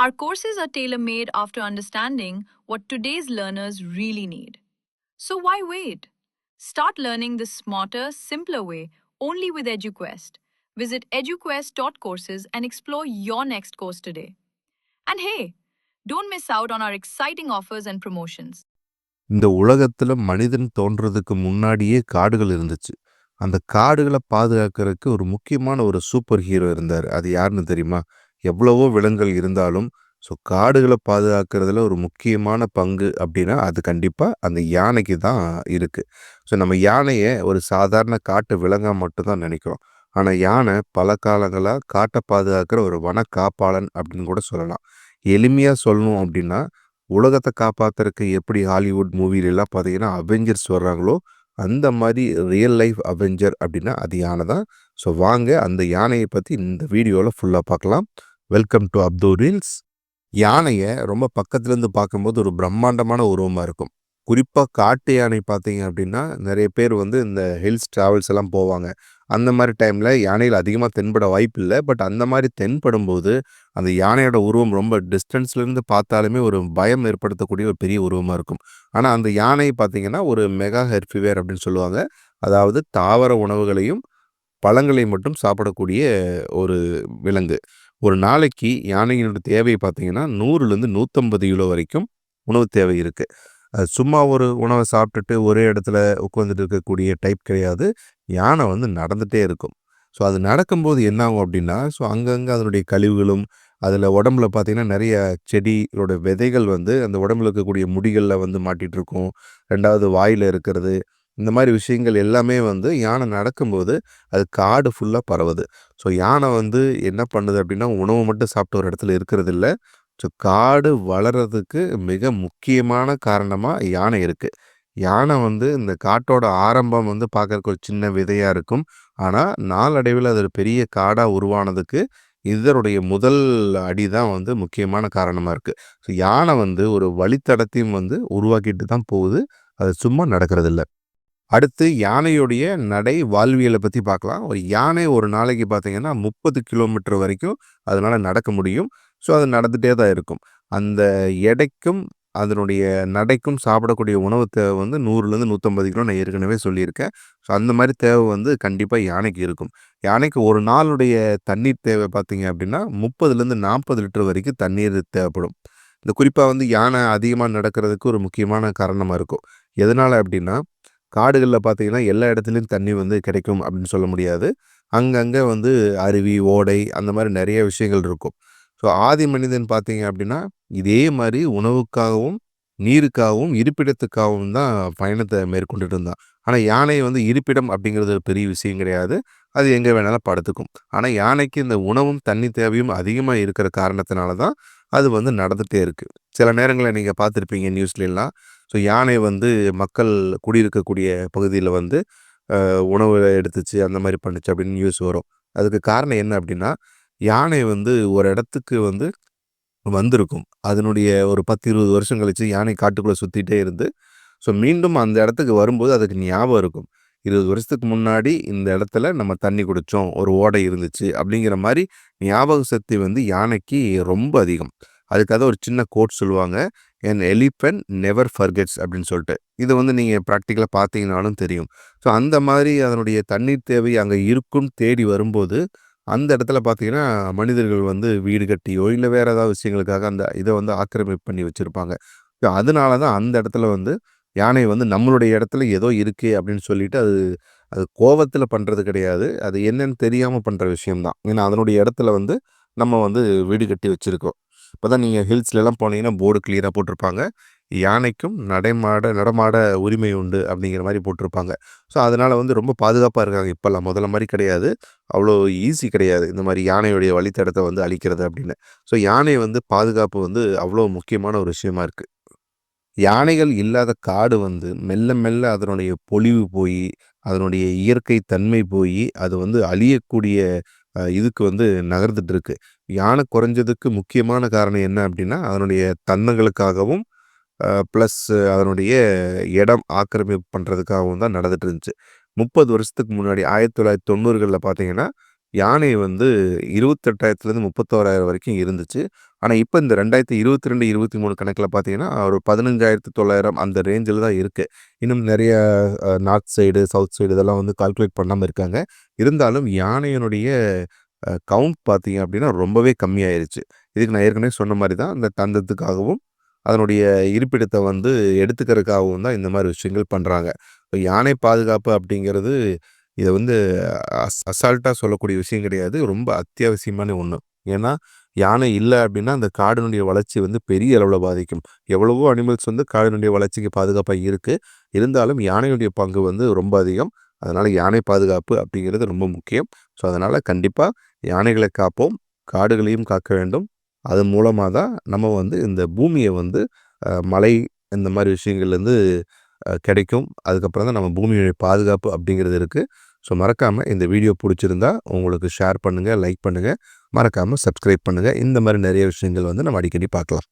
Our courses are tailor made after understanding what today's learners really need. So why wait? Start learning the smarter, simpler way only with EduQuest. Visit eduquest.courses and explore your next course today. And hey, don't miss out on our exciting offers and promotions. இந்த உலகத்தில் மனிதன் தோன்றதுக்கு முன்னாடியே காடுகள் இருந்துச்சு. அந்த காடுகளை பாதுகாக்கிறதுக்கு ஒரு முக்கியமான ஒரு சூப்பர் ஹீரோ இருந்தார் அது யாருன்னு தெரியுமா? எவ்வளவோ விலங்குகள் இருந்தாலும், ஸோ காடுகளை பாதுகாக்கிறதுல ஒரு முக்கியமான பங்கு அப்படின்னா அது கண்டிப்பாக அந்த யானைக்கு தான் இருக்குது ஸோ நம்ம யானையை ஒரு சாதாரண காட்டு விலங்கா மட்டும்தான் நினைக்கிறோம் ஆனால் யானை பல காலங்களாக காட்டை பாதுகாக்கிற ஒரு வன காப்பாளன் அப்படின்னு கூட சொல்லலாம். எளிமையாக சொல்லணும் அப்படின்னா உலகத்தை காப்பாத்துறக்கு எப்படி ஹாலிவுட் மூவிலலாம் பார்த்தீங்கன்னா, அவெஞ்சர்ஸ் வர்றாங்களோ, அந்த மாதிரி ரியல் லைஃப் அவெஞ்சர் அப்படின்னா அது யானை தான். ஸோ வாங்க அந்த யானையை பற்றி இந்த வீடியோவில் ஃபுல்லாக பார்க்கலாம். Welcome to Abdu reels. யானையை ரொம்ப பக்கத்துலேருந்து பார்க்கும்போது ஒரு பிரம்மாண்டமான உருவமாக இருக்கும். குறிப்பாக காட்டு யானை பார்த்தீங்க அப்படின்னா நிறைய பேர் வந்து இந்த ஹில்ஸ் ட்ராவல்ஸ் எல்லாம் போவாங்க. அந்த மாதிரி டைமில் யானையில் அதிகமாக தென்பட வாய்ப்பில்ல. பட் அந்த மாரி தென்படும்போது, அந்த யானையோட உருவம் ரொம்ப டிஸ்டன்ஸ்லேருந்து பார்த்தாலுமே ஒரு பயம் ஏற்படுத்தக்கூடிய ஒரு பெரிய உருவமாக இருக்கும். ஆனால் அந்த யானை பார்த்தீங்கன்னா, ஒரு மெகா ஹெர்பிவேர் அப்படின்னு சொல்லுவாங்க. அதாவது தாவர உணவுகளையும், பழங்களையும் மட்டும் சாப்பிடக்கூடிய ஒரு விலங்கு. ஒரு நாளைக்கு யானையினோட தேவை பார்த்தீங்கன்னா, 100லிருந்து 150 கிலோ வரைக்கும் உணவு தேவை இருக்குது அது சும்மா ஒரு உணவை சாப்பிட்டுட்டு ஒரே இடத்துல உட்காந்துட்டு இருக்கக்கூடிய டைப் கிடையாது. யானை வந்து நடந்துகிட்டே இருக்கும். ஸோ அது நடக்கும்போது என்ன ஆகும் அப்படின்னா ஸோ அங்கங்கே அதனுடைய கழிவுகளும், அதில் உடம்புல பார்த்தீங்கன்னா, நிறைய செடியோட விதைகள் வந்து அந்த உடம்புல இருக்கக்கூடிய முடிகளில் வந்து மாட்டிட்டுருக்கும். 2வது வாயில இருக்கிறது. இந்த மாதிரி விஷயங்கள் எல்லாமே வந்து யானை நடக்கும்போது, அது காடு ஃபுல்லாக பரவுது. ஸோ யானை வந்து என்ன பண்ணுது அப்படின்னா உணவு மட்டும் சாப்பிட்டு ஒரு இடத்துல இருக்கிறதில்ல. ஸோ காடு வளர்றதுக்கு மிக முக்கியமான காரணமாக யானை இருக்குது யானை வந்து இந்த காட்டோட ஆரம்பம் வந்து பார்க்கறக்கு ஒரு சின்ன விதையாக இருக்கும். ஆனால் நாளடைவில் அது ஒரு பெரிய காடாக உருவானதுக்கு, இதனுடைய முதல் அடி தான் வந்து முக்கியமான காரணமாக இருக்குது ஸோ யானை வந்து ஒரு வழித்தடத்தையும் வந்து உருவாக்கிட்டு தான் போகுது. அது சும்மா நடக்கிறதில்ல. அடுத்து யானையுடைய நடை வாழ்வியலை பற்றி பார்க்கலாம். ஒரு யானை ஒரு நாளைக்கு பார்த்தீங்கன்னா, 30 கிலோமீட்டர் வரைக்கும் அதனால் நடக்க முடியும். ஸோ அது நடந்துகிட்டே தான் இருக்கும். அந்த எடைக்கும், அதனுடைய நடைக்கும் சாப்பிடக்கூடிய உணவு தேவை வந்து 100லிருந்து 150 கிலோ நான் ஏற்கனவே சொல்லியிருக்கேன். ஸோ அந்த மாதிரி தேவை வந்து கண்டிப்பாக யானைக்கு இருக்கும். யானைக்கு ஒரு நாளுடைய தண்ணீர் தேவை பார்த்தீங்க அப்படின்னா முப்பதுலேருந்து நாற்பது லிட்டர் வரைக்கும் தண்ணீர் தேவைப்படும். இந்த குறிப்பாக வந்து யானை அதிகமாக நடக்கிறதுக்கு ஒரு முக்கியமான காரணமாக இருக்கும். எதனால் அப்படின்னா காடுகளில் பார்த்தீங்கன்னா, எல்லா இடத்துலையும் தண்ணி வந்து கிடைக்கும் அப்படின்னு சொல்ல முடியாது. அங்கங்கே வந்து அருவி, ஓடை அந்த மாதிரி நிறைய விஷயங்கள் இருக்கும். ஸோ ஆதி மனிதன் பார்த்தீங்க அப்படின்னா இதே மாதிரி உணவுக்காகவும், நீருக்காகவும், இருப்பிடத்துக்காகவும் தான் பயணத்தை மேற்கொண்டுட்டு இருந்தான். ஆனால் யானை வந்து இருப்பிடம் அப்படிங்கிறது ஒரு பெரிய விஷயம் கிடையாது. அது எங்கே வேணாலும் படுத்துக்கும். ஆனால் யானைக்கு இந்த உணவும், தண்ணி தேவையும் அதிகமாக இருக்கிற காரணத்தினால தான், அது வந்து நடந்துகிட்டே இருக்குது சில நேரங்களில் நீங்கள் பார்த்துருப்பீங்க நியூஸ்லாம் ஸோ யானை வந்து மக்கள் குடியிருக்கக்கூடிய பகுதியில் வந்து உணவு எடுத்துச்சு, அந்த மாதிரி பண்ணுச்சு அப்படின்னு நியூஸ் வரும். அதுக்கு காரணம் என்ன அப்படின்னா யானை வந்து ஒரு இடத்துக்கு வந்து வந்திருக்கும். அதனுடைய ஒரு 10, 20 வருஷம் கழிச்சு யானை காட்டுக்குள்ளே சுற்றிட்டே இருந்து, ஸோ மீண்டும் அந்த இடத்துக்கு வரும்போது அதுக்கு ஞாபகம் இருக்கும். 20 வருஷத்துக்கு முன்னாடி இந்த இடத்துல நம்ம தண்ணி குடித்தோம் ஒரு ஓடை இருந்துச்சு அப்படிங்கிற மாதிரி ஞாபக சக்தி வந்து யானைக்கு ரொம்ப அதிகம். அதுக்காக ஒரு சின்ன கோட் சொல்லுவாங்க. "என் எலிஃபென்ட் நெவர் ஃபர்கெட்ஸ்" அப்படின்னு சொல்லிட்டு இதை வந்து நீங்கள் ப்ராக்டிக்கலாக பார்த்தீங்கனாலும் தெரியும். ஸோ அந்த மாதிரி அதனுடைய தண்ணீர் தேவை அங்கே இருக்கும்னு தேடி வரும்போது, அந்த இடத்துல பார்த்தீங்கன்னா, மனிதர்கள் வந்து வீடு கட்டியோ, இல்லை வேறு ஏதாவது விஷயங்களுக்காக அந்த இதை வந்து ஆக்கிரமிப்பு பண்ணி வச்சுருப்பாங்க ஸோ அதனால தான் அந்த இடத்துல வந்து யானை வந்து நம்மளுடைய இடத்துல ஏதோ இருக்கே அப்படின்னு சொல்லிட்டு அது அது கோவத்தில் பண்ணுறது கிடையாது. அது என்னன்னு தெரியாமல் பண்ணுற விஷயம்தான் ஏன்னா அதனுடைய இடத்துல வந்து நம்ம வந்து வீடு கட்டி வச்சுருக்கோம் இப்பதான் நீங்கள் ஹில்ஸ்லலாம் போனீங்கன்னா, போர்டு கிளியரா போட்டிருப்பாங்க. யானைக்கும் நடைமாட நடமாட உரிமை உண்டு அப்படிங்கிற மாதிரி போட்டிருப்பாங்க. ஸோ அதனால் வந்து ரொம்ப பாதுகாப்பாக இருக்காங்க இப்போல்லாம் முதல்ல மாதிரி கிடையாது. அவ்வளோ ஈஸி கிடையாது. இந்த மாதிரி யானையுடைய வழித்தடத்தை வந்து அழிக்கிறது அப்படின்னு ஸோ யானை வந்து பாதுகாப்பு வந்து அவ்வளோ முக்கியமான ஒரு விஷயமா இருக்குது யானைகள் இல்லாத காடு வந்து மெல்ல மெல்ல அதனுடைய பொலிவு போய் அதனுடைய இயற்கை தன்மை போய் அது வந்து அழியக்கூடிய இதுக்கு வந்து நகர்ந்துட்டு இருக்கு. யானை குறைஞ்சதுக்கு முக்கியமான காரணம் என்ன அப்படின்னா அதனுடைய தந்தங்களுக்காகவும் ப்ளஸ் அதனுடைய இடம் ஆக்கிரமிப்பு பண்ணுறதுக்காகவும் தான் நடந்துட்டு இருந்துச்சு. முப்பது வருஷத்துக்கு முன்னாடி ஆயிரத்தி தொள்ளாயிரத்தி தொண்ணூறுகளில் பார்த்தீங்கன்னா யானை வந்து இருபத்தெட்டாயிரத்துலேருந்து முப்பத்தோராயிரம் வரைக்கும் இருந்துச்சு. ஆனால் இப்போ இந்த ரெண்டாயிரத்தி இருபத்தி ரெண்டு இருபத்தி மூணு கணக்கில் பார்த்தீங்கன்னா ஒரு பதினஞ்சாயிரத்து தொள்ளாயிரம் அந்த ரேஞ்சில் தான் இருக்குது இன்னும் நிறைய நார்த் சைடு சவுத் சைடு இதெல்லாம் வந்து கால்குலேட் பண்ணாமல் இருக்காங்க. இருந்தாலும் யானையினுடைய கவுண்ட் பார்த்தீங்க அப்படின்னா ரொம்பவே கம்மியாயிருச்சு. இதுக்கு நான் ஏற்கனவே சொன்ன மாதிரி தான் இந்த தந்தத்துக்காகவும் அதனுடைய இருப்பிடத்தை வந்து எடுத்துக்கிறதுக்காகவும் தான் இந்த மாதிரி விஷயங்கள் பண்ணுறாங்க யானை பாதுகாப்பு அப்படிங்கிறது இதை வந்து அஸ் அசால்ட்டாக சொல்லக்கூடிய விஷயம் கிடையாது. ரொம்ப அத்தியாவசியமான ஒன்று ஏன்னா யானை இல்லை அப்படின்னா அந்த காடினுடைய வளர்ச்சி வந்து பெரிய அளவில் பாதிக்கும். எவ்வளவோ அனிமல்ஸ் வந்து காடினுடைய வளர்ச்சிக்கு பாதுகாப்பாக இருக்குது இருந்தாலும் யானையுடைய பங்கு வந்து ரொம்ப அதிகம். அதனால் யானை பாதுகாப்பு அப்படிங்கிறது ரொம்ப முக்கியம். ஸோ அதனால் கண்டிப்பாக யானைகளை காப்போம். காடுகளையும் காக்க வேண்டும். அது மூலமாக தான் நம்ம வந்து இந்த பூமியை வந்து மலை இந்த மாதிரி விஷயங்கள்லேருந்து கிடைக்கும். அதுக்கப்புறம் தான் நம்ம பூமியுடைய பாதுகாப்பு அப்படிங்கிறது இருக்குது ஸோ மறக்காமல் இந்த வீடியோ பிடிச்சிருந்தா உங்களுக்கு ஷேர் பண்ணுங்கள் லைக் பண்ணுங்கள் மறக்காமல் சப்ஸ்கிரைப் பண்ணுங்கள் இந்த மாதிரி நிறைய விஷயங்கள் வந்து நம்ம அடிக்கடி பார்க்கலாம்.